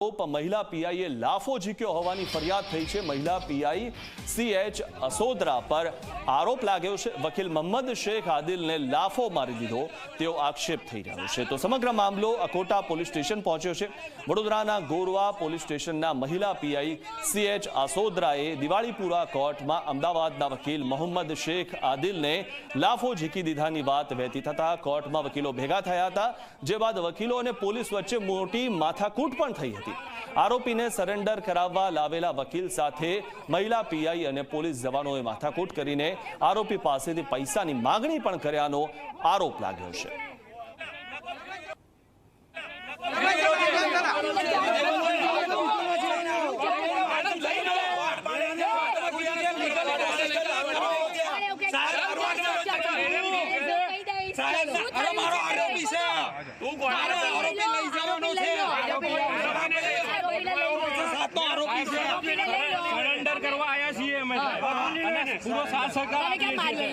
આરોપ, મહિલા પીઆઈએ લાફો ઝીક્યો હોવાની ફરિયાદ થઈ છે. મહિલા પીઆઈ સી એચ અસોદરા પર આરોપ લાગ્યો છે. વકીલ મોહમ્મદ શેખ આદિલને લાફો મારી દીધો તેવો આક્ષેપ થઈ રહ્યો છે. તો સમગ્ર મામલો અકોટા પોલીસ સ્ટેશન પહોંચ્યો છે. વડોદરાના ગોરવા પોલીસ સ્ટેશનના મહિલા પીઆઈ સી એચ આસોદરાએ દિવાળીપુરા કોર્ટમાં અમદાવાદના વકીલ મોહમ્મદ શેખ આદિલને લાફો ઝીકી દીધાની વાત વહેતી થતા કોર્ટમાં વકીલો ભેગા થયા હતા. જે બાદ વકીલો અને પોલીસ વચ્ચે મોટી માથાકૂટ પણ થઈ હતી. આરોપીને સરેન્ડર કરાવવા લાવેલા વકીલ સાથે મહિલા પીઆઈ અને પોલીસ જવાનોએ માથાકૂટ કરીને આરોપી પાસેથી પૈસાની માગણી પણ કર્યાનો આરોપ લાગ્યો છે. મારો આરોપી છે. તું કોણ આરોપી લઈ જવાનો છે સાતનો આરોપી છે. સરેન્ડર કરવા આયા છીએ અમે અને પૂરો સાથ સહકાર આપીએ છીએ.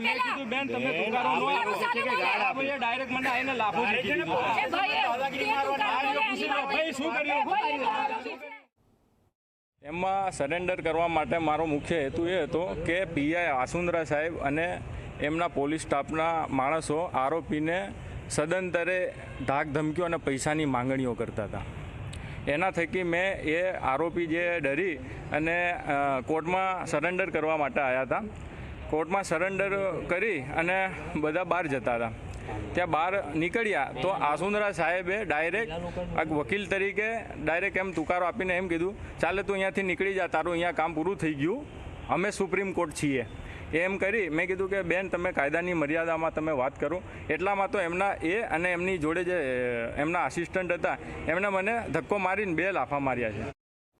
મેં કીધું બેન તમે તુકારો નો આપો આ ભાઈએ ડાયરેક્ટ મને આઈને લાફો દીધો. ભાઈ શું કર્યું? એમાં સરેન્ડર કરવા માટે મારો મુખ્ય હેતુ એ હતો કે પીઆઈ આસુંદરા સાહેબ અને એમના પોલીસ સ્ટાફના માણસો આરોપીને સદંતરે ધાક ધમકીઓ અને પૈસાની માંગણીઓ કરતા હતા. એના થકી મેં એ આરોપી જે ડરી અને કોર્ટમાં સરેન્ડર કરવા માટે આવ્યા હતા. કોર્ટમાં સરેન્ડર કરી અને બધા બહાર જતા હતા. ત્યાં બહાર નીકળ્યા તો આસુંદરા સાહેબે ડાયરેક્ટ વકીલ તરીકે ડાયરેક્ટ એમ તુકારો આપીને એમ કીધું, ચાલે તું અહીંયાથી નીકળી જા, તારું અહીંયા કામ પૂરું થઈ ગયું. અમે સુપ્રીમ કોર્ટ છીએ. એમ કરી મેં કીધું કે, બેન, તમે કાયદાની મર્યાદામાં તમે વાત કરો. એટલામાં તો એમના એ અને એમની જોડે જે, એમના આસિસ્ટન્ટ હતા, એમણે મને ધક્કો મારીને બે લાફા માર્યા છે.